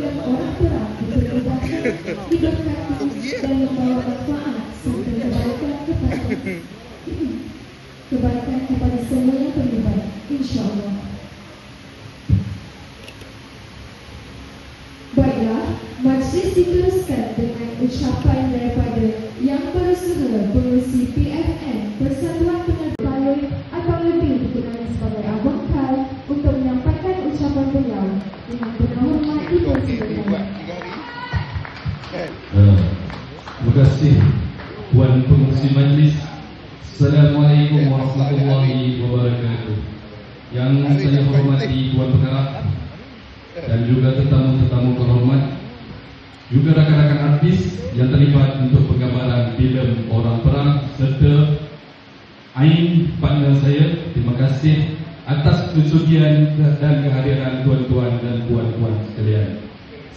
Thank you. Rakan-rakan artis yang terlibat untuk penggambaran filem Orang Perang Serta Ain partner saya Terima kasih atas kesudian dan kehadiran tuan-tuan dan puan-puan sekalian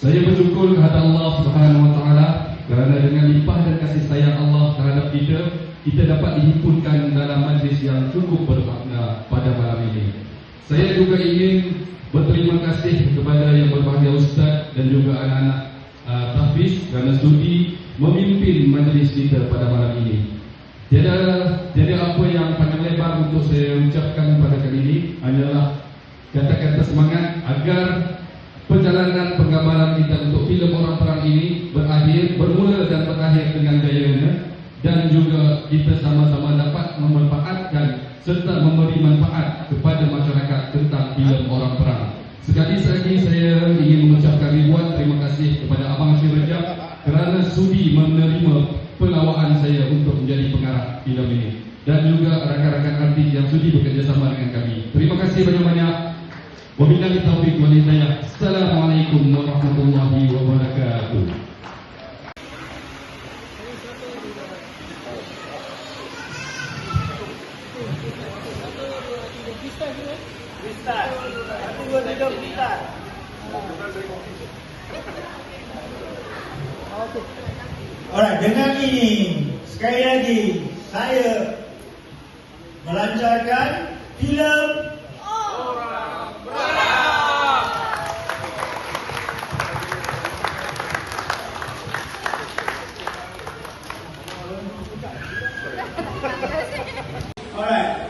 saya bersyukur kepada Allah Subhanahu Wa Taala kerana dengan limpah dan kasih sayang Allah terhadap kita, kita dapat dihimpunkan dalam majlis yang cukup bermakna pada malam ini. Saya juga ingin berterima kasih kepada yang berbahagia Ustaz dan juga anak-anak uh, tahfiz kerana sudi memimpin majlis kita pada malam ini. Tiada tiada apa yang panjang lebar untuk saya ucapkan pada kali ini hanyalah kata-kata semangat agar perjalanan penggambaran kita untuk filem Orang Perang ini berakhir, bermula dan berakhir dengan jayanya dan juga kita sama-sama dapat memanfaatkan serta memberi manfaat kepada masyarakat tentang filem Orang Perang. Sekali lagi saya ingin mengucapkan ribuan terima kasih kepada Abang Hashim Rejab kerana sudi menerima pelawaan saya untuk menjadi pengarah filem ini dan juga rakan-rakan artis yang sudi bekerjasama dengan kami. Terima kasih banyak-banyak. Wabillahi taufiq wal hidayah. Assalamualaikum warahmatullahi wabarakatuh. Alright, dengan ini saya melancarkan filem Alright.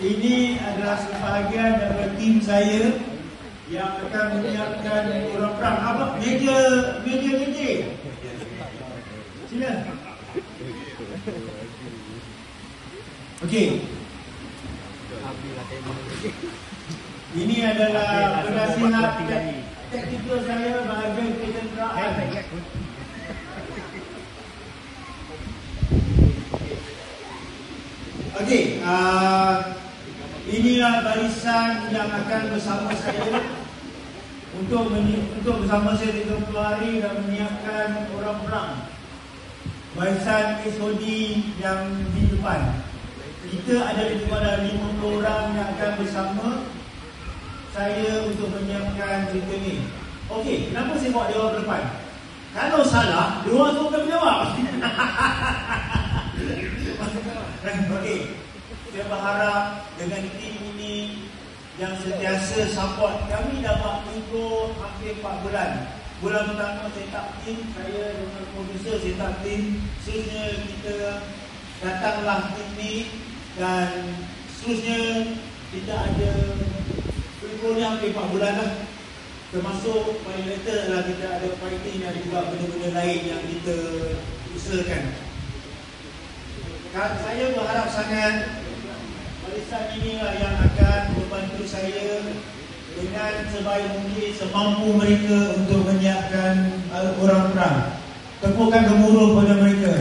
Ini adalah sebahagian daripada tim saya yang akan menyiapkan orang perang. Apa? Meja, meja meja. Sila. Okey. Ini adalah penasihat tek- taktikal saya bahagian ketenteraan. Okey, uh, inilah barisan yang akan bersama saya untuk untuk bersama saya 30 hari dan menyiapkan orang perang. Barisan SOD yang di depan. Kita ada lebih pada 50 orang yang akan bersama saya untuk menyiapkan cerita ni. Okey, kenapa saya bawa dia orang depan? Kalau salah, dia orang tu akan menjawab. Okey. Saya berharap dengan tim ini yang sentiasa support kami buat tempoh hampir 4 bulan. Bulan pertama saya tak tim, saya dengan producer saya tak tim. Seterusnya kita datanglah tim ni dan seterusnya kita ada kurikulum hampir 4 bulan lah termasuk paling later adalah kita ada fighting dan juga benda-benda lain yang kita usahakan Kan saya berharap sangat barisan inilah yang akan membantu saya dengan sebaik mungkin semampu mereka untuk menyiapkan uh, orang perang. Tepukan gemuruh pada mereka.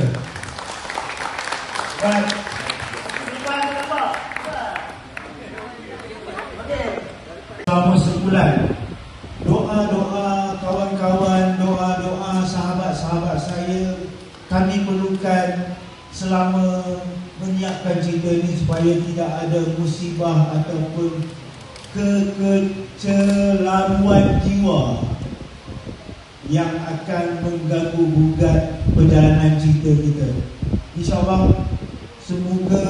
Okey. Selama sebulan doa-doa kawan-kawan, doa-doa sahabat-sahabat saya kami perlukan selama menyiapkan cerita ini supaya tidak ada musibah ataupun kekecelaruan jiwa yang akan mengganggu gugat perjalanan cerita kita. InsyaAllah semoga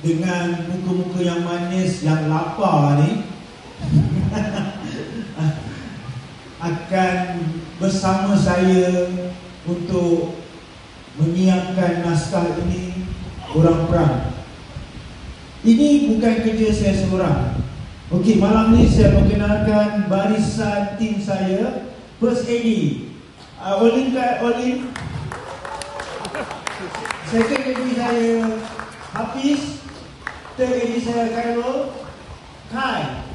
dengan muka-muka yang manis yang lapar ni akan bersama saya untuk menyiapkan naskah ini orang perang. Ini bukan kerja saya seorang. Okey, malam ni saya perkenalkan barisan tim saya. First AD, uh, Olin Olin. Second AD saya Hafiz. Third AD saya Khairul. Kai.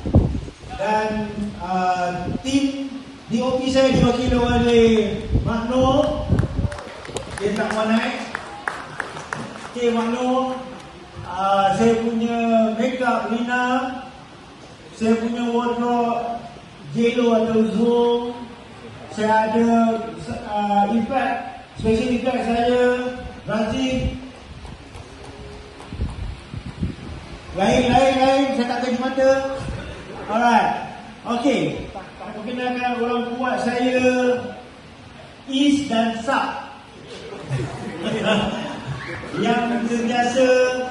Dan uh, tim DOP saya diwakili oleh Makno dia tak mau naik Okay Makno uh, Saya punya makeup Lina Saya punya wardrobe Jelo atau Zoom. Saya ada uh, effect Special effect saya Razif. Lain, lain, lain. Saya tak kaki mata Alright. Okay. Perkenalkan orang kuat saya Is dan Sab yang sentiasa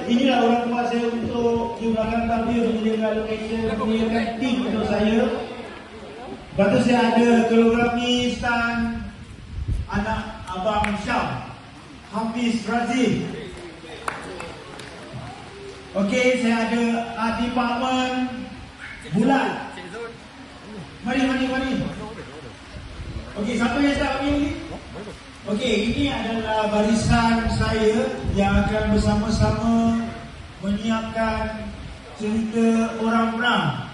inilah orang kuat saya untuk di belakang tabir menyediakan location menyediakan tim untuk saya. Lepas tu saya ada koreografi stand anak Abang Syam Hafiz Razif Okey, saya ada art department Bulat Mari, mari, mari. Okey, siapa yang start kami ni? Okey, ini adalah barisan saya yang akan bersama-sama menyiapkan cerita orang perang.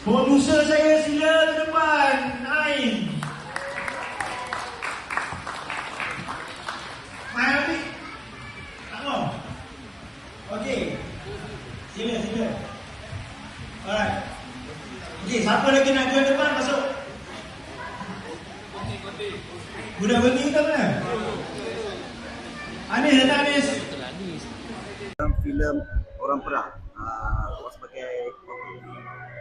Produser saya sila ke depan, Habib. Tak mau? Okey. Sila, sila. Alright. Okey, siapa lagi nak join depan, masuk. Budak beli ke mana? Anis datang Anis. dalam filem orang perang uh, sebagai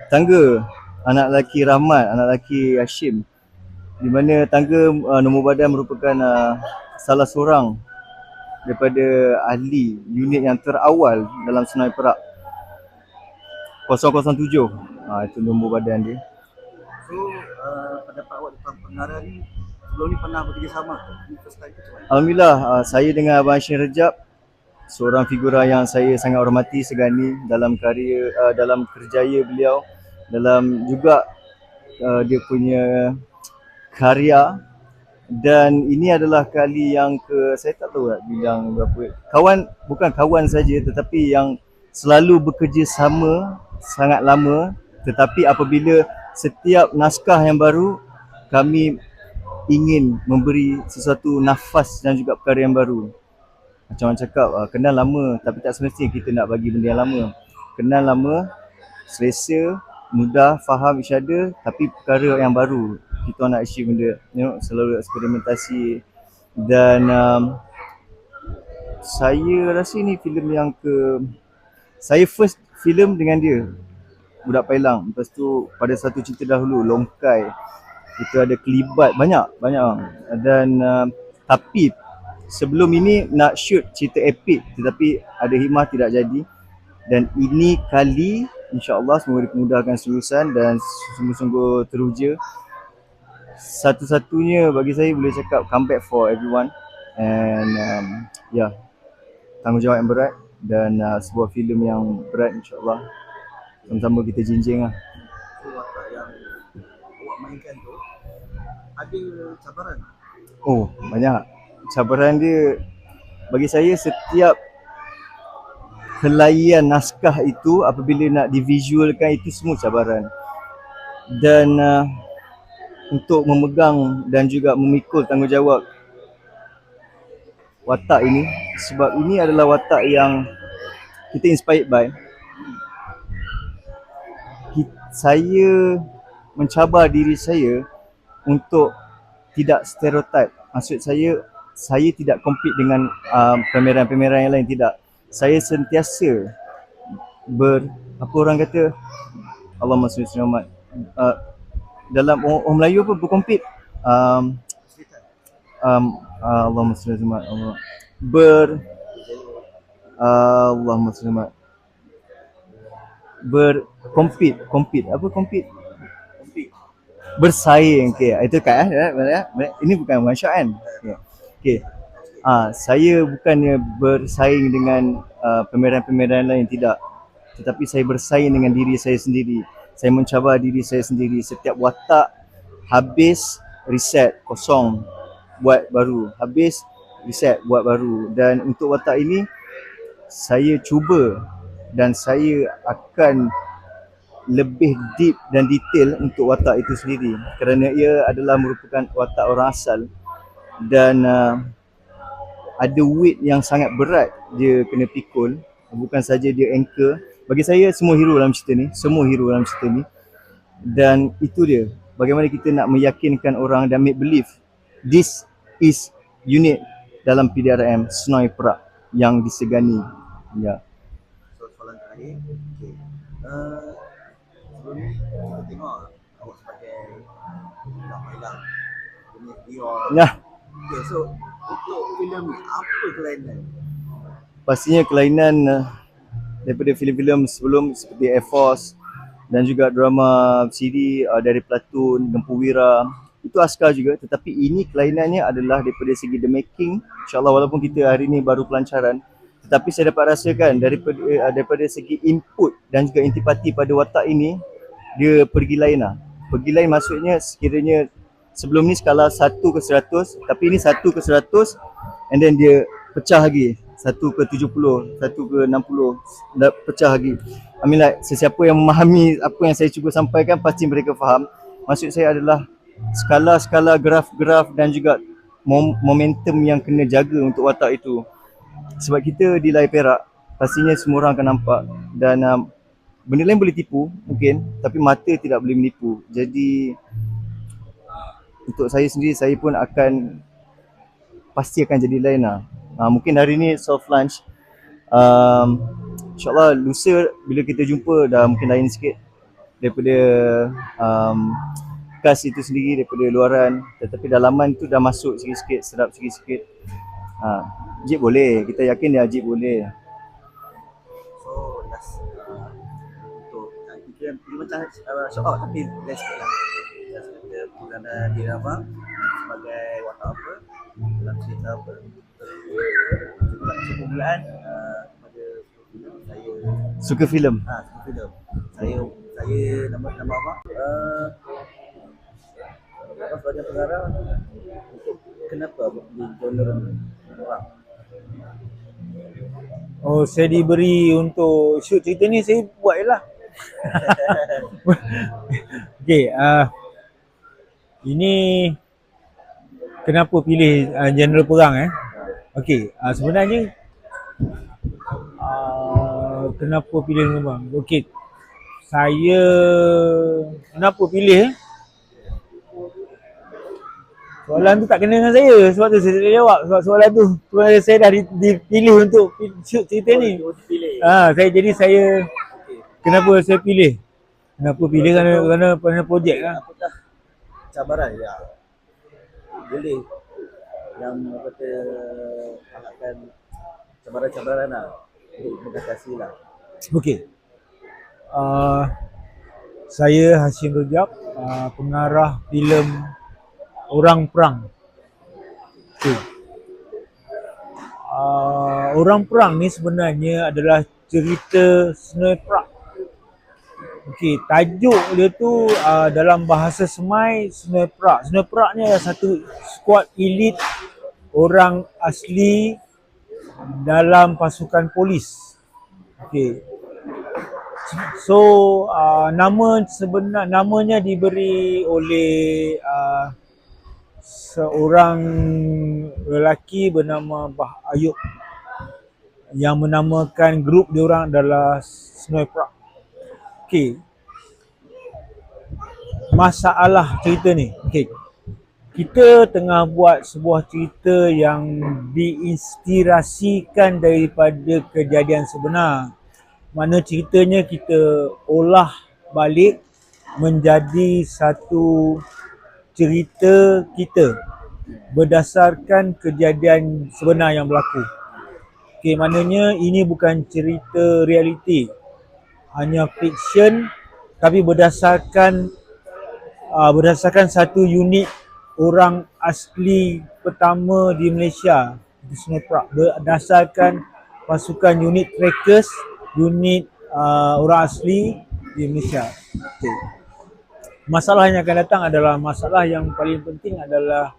Tangga. Anak lelaki Rahmat, anak lelaki Hashim. Di mana tangga uh, nombor badan merupakan uh, salah seorang daripada ahli unit yang terawal dalam Senarai Perak. 007 uh, itu nombor badan dia. So uh, pendapat awak tentang pengarah ni sebelum ni pernah bekerjasama? Alhamdulillah uh, saya dengan Abang Shin Rejab seorang figura yang saya sangat hormati segani dalam karya uh, dalam kerjaya beliau dalam juga uh, dia punya karya. Dan ini adalah kali yang ke saya tak tahu tak bilang berapa. Kawan bukan kawan saja tetapi yang selalu bekerja sama sangat lama. Tetapi apabila setiap naskah yang baru kami ingin memberi sesuatu nafas dan juga perkara yang baru. Macam orang cakap uh, kenal lama tapi tak semestinya kita nak bagi benda yang lama. Kenal lama selesa mudah faham each other tapi perkara yang baru. Kita nak achieve benda you know, selalu eksperimentasi. Dan um, saya rasa ni filem yang ke saya first filem dengan dia. Budak Pailang. Lepas tu pada satu cerita dahulu Longkai itu ada kelibat banyak banyak dan uh, tapi sebelum ini nak shoot cerita epic tetapi ada hikmah tidak jadi. Dan ini kali insyaallah semoga dipermudahkan kelulusan dan sungguh-sungguh teruja. Satu-satunya bagi saya boleh cakap comeback for everyone. And um, ya yeah, tanggungjawab yang berat dan uh, sebuah filem yang berat insyaallah. Sama-sama kita jinjing lah. Yang awak mainkan tu ada cabaran. Oh, banyak. Cabaran dia bagi saya setiap helaian naskah itu apabila nak divisualkan itu semua cabaran. Dan uh, untuk memegang dan juga memikul tanggungjawab watak ini sebab ini adalah watak yang kita inspired by saya mencabar diri saya untuk tidak stereotip. Maksud saya saya tidak compete dengan uh, pemeran-pemeran yang lain tidak. Saya sentiasa ber apa orang kata ala Muhammad. Uh, dalam orang, orang Melayu apa berkompet um, um, ala Muhammad. Allah. Ber uh, ala Muhammad. Berkompet, compete. Apa compete? Bersaing. Okey itu kan eh. Ini bukan one shot kan? Okey okey ah saya bukannya bersaing dengan uh, pemeran-pemeran lain tidak. Tetapi saya bersaing dengan diri saya sendiri. Saya mencabar diri saya sendiri. Setiap watak habis reset kosong. Buat baru. Habis reset buat baru. Dan untuk watak ini saya cuba. Dan saya akan lebih deep dan detail untuk watak itu sendiri. Kerana ia adalah merupakan watak orang asal dan uh, ada weight yang sangat berat dia kena pikul. Bukan saja dia anchor. Bagi saya semua hero dalam cerita ni semua hero dalam cerita ni. Dan itu dia bagaimana kita nak meyakinkan orang dan make believe this is unit dalam PDRM Senoi Perak yang disegani. Ya. So soalan terakhir. Okay. Uh, tengok awak sebagai Dah Punya Dior nah. Okay so Untuk filem ni Apa kelainan? pastinya kelainan uh, daripada filem-filem sebelum seperti Air Force dan juga drama CD uh, dari Platoon, Gempuwira itu askar juga. Tetapi ini kelainannya adalah daripada segi the making. Insyaallah walaupun kita hari ini baru pelancaran tetapi saya dapat rasakan daripada uh, daripada segi input dan juga intipati pada watak ini dia pergi lain lah pergi lain maksudnya sekiranya sebelum ni skala 1 ke 100 tapi ini 1 ke 100 and then dia pecah lagi 1 ke 70, 1 ke 60 dah pecah lagi. I mean like sesiapa yang memahami apa yang saya cuba sampaikan pasti mereka faham. Maksud saya adalah skala-skala graf-graf dan juga mom- momentum yang kena jaga untuk watak itu. Sebab kita di layar perak pastinya semua orang akan nampak dan um, benda lain boleh tipu mungkin tapi mata tidak boleh menipu. Jadi untuk saya sendiri saya pun akan pasti akan jadi lain lah. Uh, mungkin hari ni soft launch. Um, InsyaAllah lusa bila kita jumpa dah mungkin lain sikit daripada um, cast itu sendiri daripada luaran tetapi dalaman tu dah masuk sikit-sikit, sedap sikit-sikit. Ha, Jeep boleh, kita yakin dia Jeep boleh. So last uh, Kita dia macam uh, shout out Tapi last sikit lah Last kata Perdana Dirama Sebagai watak apa Dalam cerita apa Juga permulaan uh, Pada filem Saya Suka filem. Ah, suka filem. Saya saya nama nama abang. Uh, abang sebagai pengarah untuk kenapa pilih genre ni? Orang. Oh, saya diberi untuk shoot cerita ni saya buat je lah. okay, uh, ini kenapa pilih uh, genre perang eh? Okay, uh, sebenarnya uh, kenapa pilih genre perang? Okay, saya kenapa pilih eh? Soalan tu tak kena dengan saya sebab tu saya tak jawab sebab soalan tu sebenarnya saya dah di- dipilih untuk shoot cerita ni. Oh, dipilih. Ha, saya jadi saya kenapa saya pilih? Kenapa pilih kerana kerana kerana projek lah. Apakah cabaran ya? Boleh yang apa kata akan cabaran-cabaran lah untuk mengatasi lah. Okey. Uh, saya Hashim Rejab, uh, pengarah filem Orang Perang. Okey. Uh, Orang Perang ni sebenarnya adalah cerita Senoi Perak Okey, tajuk dia tu uh, dalam bahasa Semai Senoi Perak. Senoi Perak ni adalah satu skuad elit orang asli dalam pasukan polis. Okey. So uh, nama sebenar namanya diberi oleh uh, seorang lelaki bernama Bah Ayub yang menamakan grup dia orang adalah Senoi Perak. Okey. Masalah cerita ni. Okey. Kita tengah buat sebuah cerita yang diinspirasikan daripada kejadian sebenar. Mana ceritanya kita olah balik menjadi satu cerita kita berdasarkan kejadian sebenar yang berlaku. Okey, maknanya ini bukan cerita realiti hanya fiction tapi berdasarkan uh, berdasarkan satu unit orang asli pertama di Malaysia di Sungai Perak berdasarkan pasukan unit trackers unit uh, orang asli di Malaysia. Okay. Masalah yang akan datang adalah masalah yang paling penting adalah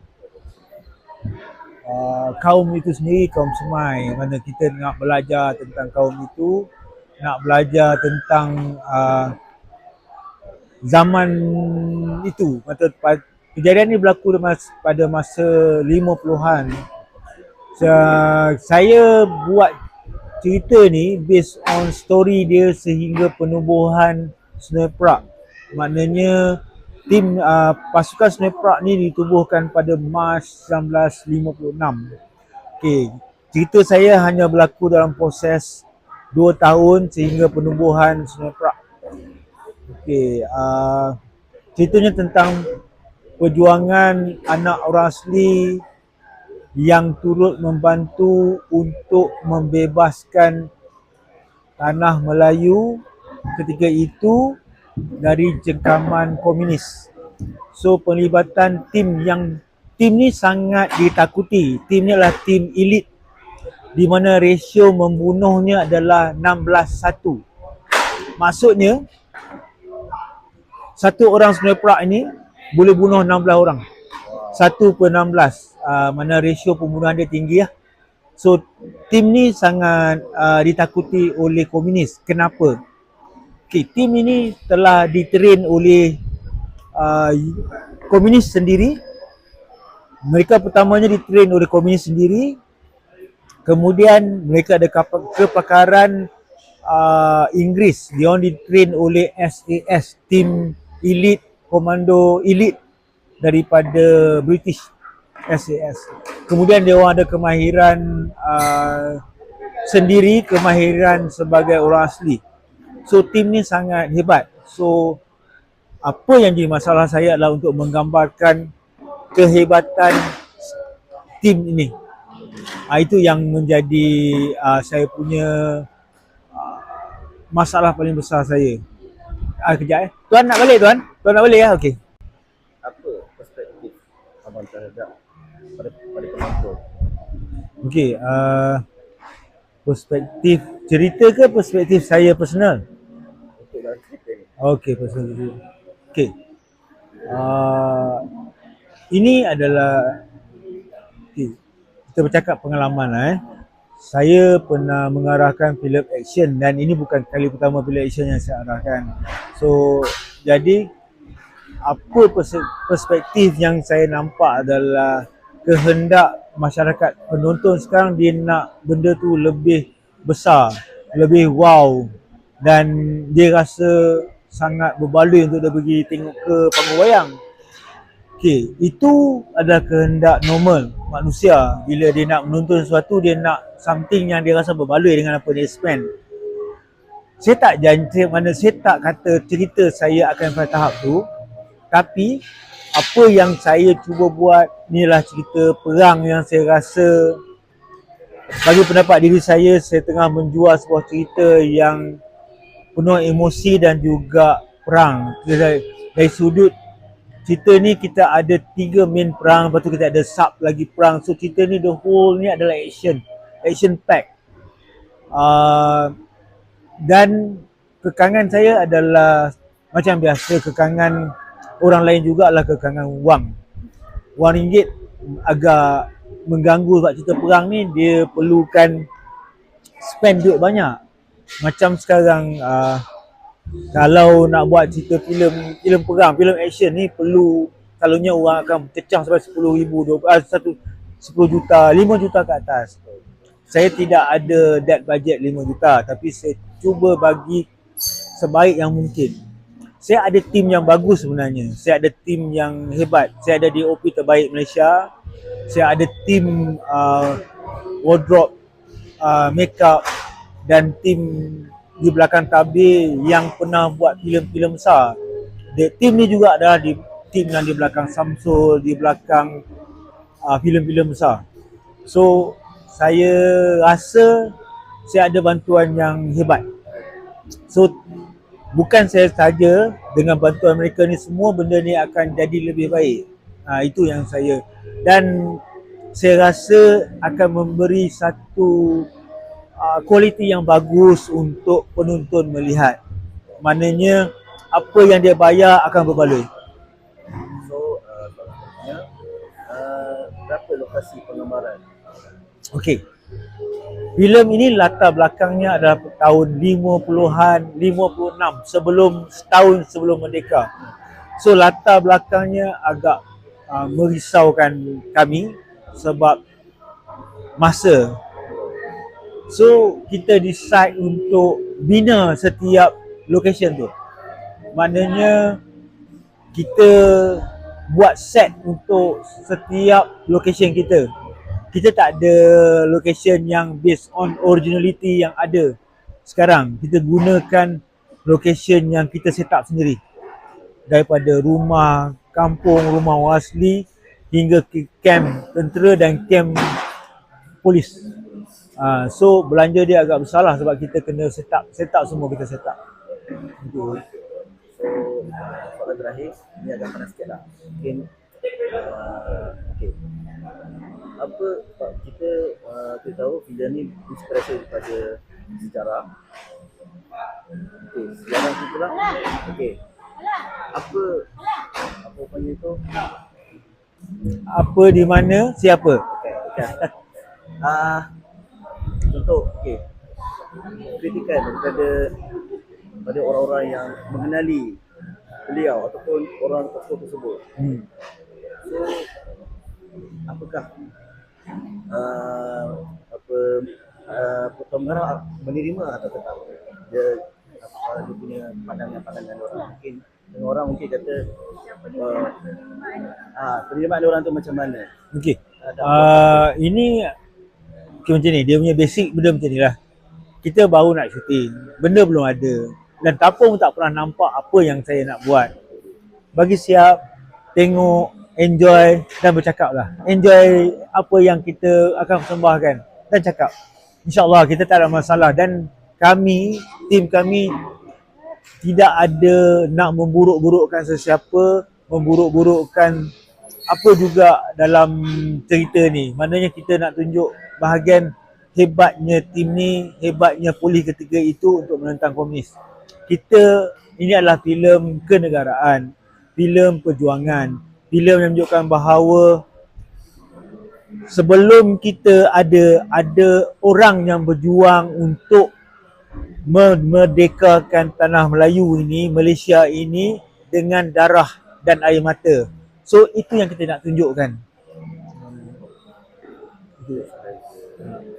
uh, kaum itu sendiri kaum Semai mana kita nak belajar tentang kaum itu nak belajar tentang uh, zaman itu. Masa kejadian ni berlaku pada masa 50-an saya buat cerita ni based on story dia sehingga penubuhan Sungai Perak maknanya tim uh, pasukan Sungai Perak ni ditubuhkan pada Mac 1956 okay. cerita saya hanya berlaku dalam proses dua tahun sehingga penubuhan Sungai Perak. Okey, uh, ceritanya tentang perjuangan anak orang asli yang turut membantu untuk membebaskan tanah Melayu ketika itu dari cengkaman komunis. So penglibatan tim yang tim ni sangat ditakuti. Tim ni adalah tim elit di mana rasio membunuhnya adalah 16-1. Maksudnya satu orang Sungai Perak ini boleh bunuh 16 orang. Satu per 16. Uh, mana rasio pembunuhan dia tinggi lah. So tim ni sangat uh, ditakuti oleh komunis. Kenapa? Okay, tim ini telah ditrain oleh uh, komunis sendiri. Mereka pertamanya ditrain oleh komunis sendiri Kemudian mereka ada kepakaran uh, Inggeris. Dia orang ditrain oleh SAS, tim elit, komando elit daripada British SAS. Kemudian dia orang ada kemahiran uh, sendiri, kemahiran sebagai orang asli. So tim ni sangat hebat. So apa yang jadi masalah saya adalah untuk menggambarkan kehebatan tim ini uh, itu yang menjadi uh, saya punya uh, masalah paling besar saya. Ah uh, kejap eh. Tuan nak balik tuan? Tuan nak balik ya? Okey. Apa perspektif abang terhadap pada pada penonton? Okey, uh, perspektif cerita ke perspektif saya personal? Okey, personal. Okey. Uh, ini adalah kita bercakap pengalaman eh. Saya pernah mengarahkan filem action dan ini bukan kali pertama filem action yang saya arahkan. So jadi apa perspektif yang saya nampak adalah kehendak masyarakat penonton sekarang dia nak benda tu lebih besar, lebih wow dan dia rasa sangat berbaloi untuk dia pergi tengok ke panggung wayang. Okey, itu adalah kehendak normal manusia. Bila dia nak menonton sesuatu dia nak something yang dia rasa berbaloi dengan apa dia spend. Saya tak janji mana saya tak kata cerita saya akan pada tahap tu. Tapi apa yang saya cuba buat ni lah cerita perang yang saya rasa. Bagi pendapat diri saya saya tengah menjual sebuah cerita yang penuh emosi dan juga perang. Dari, dari sudut cerita ni kita ada tiga main perang lepas tu kita ada sub lagi perang so cerita ni the whole ni adalah action action pack uh, dan kekangan saya adalah macam biasa kekangan orang lain juga adalah kekangan wang. Wang ringgit agak mengganggu sebab cerita perang ni dia perlukan spend duit banyak. Macam sekarang uh, kalau nak buat cerita filem filem perang, filem action ni perlu selalunya orang akan cecah sampai 10 ribu, 20, ah, satu 10 juta, 5 juta ke atas. Saya tidak ada that budget 5 juta tapi saya cuba bagi sebaik yang mungkin. Saya ada tim yang bagus sebenarnya. Saya ada tim yang hebat. Saya ada DOP terbaik Malaysia. Saya ada tim uh, wardrobe, uh, makeup dan tim di belakang tabir yang pernah buat filem-filem besar. The tim ni juga adalah di tim yang di belakang Samsul, di belakang uh, filem-filem besar. So saya rasa saya ada bantuan yang hebat. So bukan saya saja dengan bantuan mereka ni semua benda ni akan jadi lebih baik. Ha, itu yang saya dan saya rasa akan memberi satu uh, kualiti yang bagus untuk penonton melihat. Maknanya apa yang dia bayar akan berbaloi. So, uh, uh, berapa lokasi penggambaran? Okey. Filem ini latar belakangnya adalah tahun 50-an, 56 sebelum setahun sebelum merdeka. So latar belakangnya agak uh, merisaukan kami sebab masa. So kita decide untuk bina setiap location tu. Maknanya kita buat set untuk setiap location kita kita tak ada location yang based on originality yang ada sekarang. Kita gunakan location yang kita set up sendiri. Daripada rumah kampung, rumah wasli hingga ke camp tentera dan camp polis. Uh, so belanja dia agak besar lah sebab kita kena set up, set up semua kita set up. So, soalan terakhir, ni agak panas sikit lah. Mungkin, uh, okay. Apa, Pak, kita, uh, kita tahu filem ni inspirasi daripada sejarah. Okay, sejarah tu pula, okay. Apa, apa panggil tu? Apa di mana, siapa? Okay, okay. Ah, contoh, okay. Kritikan daripada pada orang-orang yang mengenali beliau ataupun orang tokoh tersebut. Hmm. So, apakah uh, apa uh, Potong menerima atau tetap dia apa dia punya pandangan-pandangan orang mungkin dengan orang mungkin kata uh, ah penerimaan orang tu macam mana Okey. Uh, ini okay, macam ni, dia punya basic benda macam ni lah. Kita baru nak syuting, benda belum ada. Dan Tapung tak pernah nampak apa yang saya nak buat. Bagi siap, tengok, enjoy dan bercakap lah. Enjoy apa yang kita akan persembahkan dan cakap. InsyaAllah kita tak ada masalah dan kami, tim kami tidak ada nak memburuk-burukkan sesiapa, memburuk-burukkan apa juga dalam cerita ni. Maknanya kita nak tunjuk bahagian hebatnya tim ni, hebatnya polis ketiga itu untuk menentang komunis. Kita ini adalah filem kenegaraan, filem perjuangan, filem yang menunjukkan bahawa sebelum kita ada ada orang yang berjuang untuk memerdekakan tanah Melayu ini, Malaysia ini dengan darah dan air mata. So itu yang kita nak tunjukkan. Yeah.